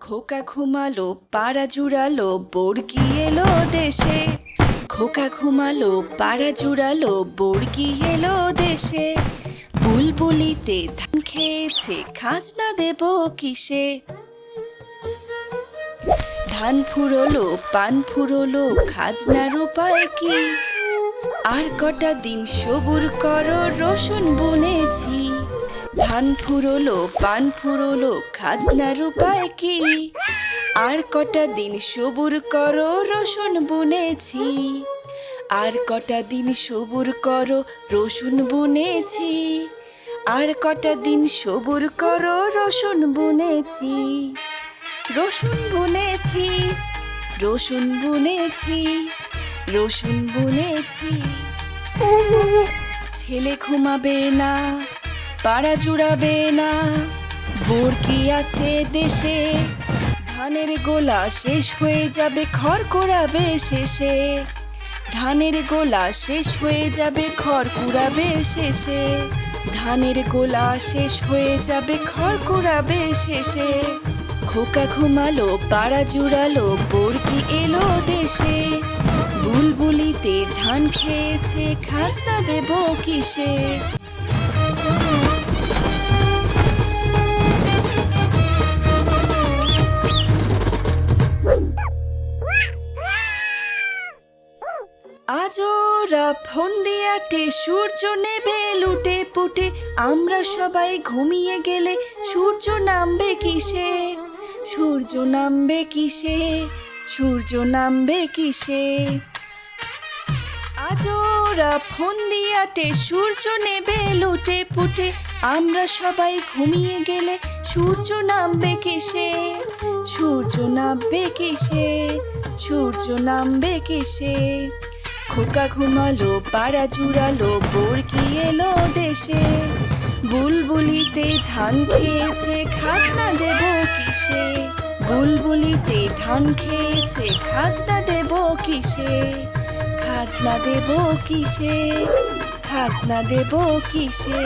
খোকা ঘুমালো, পাড়া জুড়ালো, বর্গি এলো দেশে। খোকা ঘুমালো, পাড়া জুড়ালো, বর্গি এলো দেশে। বুলবুলিতে ধান খেয়েছে, খাজনা দেব কিসে? ধান ফুরলো, পান ফুরলো, খাজনার উপায় কি? আর কটা দিন সবুর করো, রসুন বুনেছি। ধান ফুরলো পান ফুরলো খাজনার উপায় কি? আর কটা দিন সবুর করো, রসুন বুনেছি। আর কটা দিন সবুর করো, রসুন বুনেছি। আর কটা দিন সবুর করো, রসুন বুনেছি। রসুন বুনেছি রসুন বুনেছি রসুন বুনেছি। ছেলে ঘুমাবে না পাড়া জুড়াবে না। বোরকি আছে দেশে? ধানের গোলা শেষ হয়ে যাবে, খড় কুড়াবে শেষে। ধানের গোলা শেষ হয়ে যাবে, খড় কুড়াবে শেষে। ধানের গোলা শেষ হয়ে যাবে, খড় কুড়াবে শেষে। খোকা ঘুমালো, পাড়া জুড়ালো বর্গি এলো দেশে? বুলবুলিতে ধান খেয়েছে, খাজনা দেব কিসে? আজ ওরা ফোন দিয়াটে সূর্য নেবে, লুটে পুটে। আমরা সবাই ঘুমিয়ে গেলে সূর্য নামবে কিসে? সূর্য নামবে কিসে? সূর্য নামবে কিসে? আজ ওরা ফোন দিয়াটে সূর্য নেবে, লুটে পুটে। আমরা সবাই ঘুমিয়ে গেলে সূর্য নামবে কিসে? সূর্য নামবে কিসে? সূর্য নামবে কিসে? খোকা ঘুমালো, পাড়া জুড়ালো বর্গি এলো দেশে? বুলবুলিতে ধান খেয়েছে, খাজনা দেব কিসে? বুলবুলিতে ধান খেয়েছে, খাজনা দেব কিসে? খাজনা দেব কিসে? খাজনা দেব কিসে?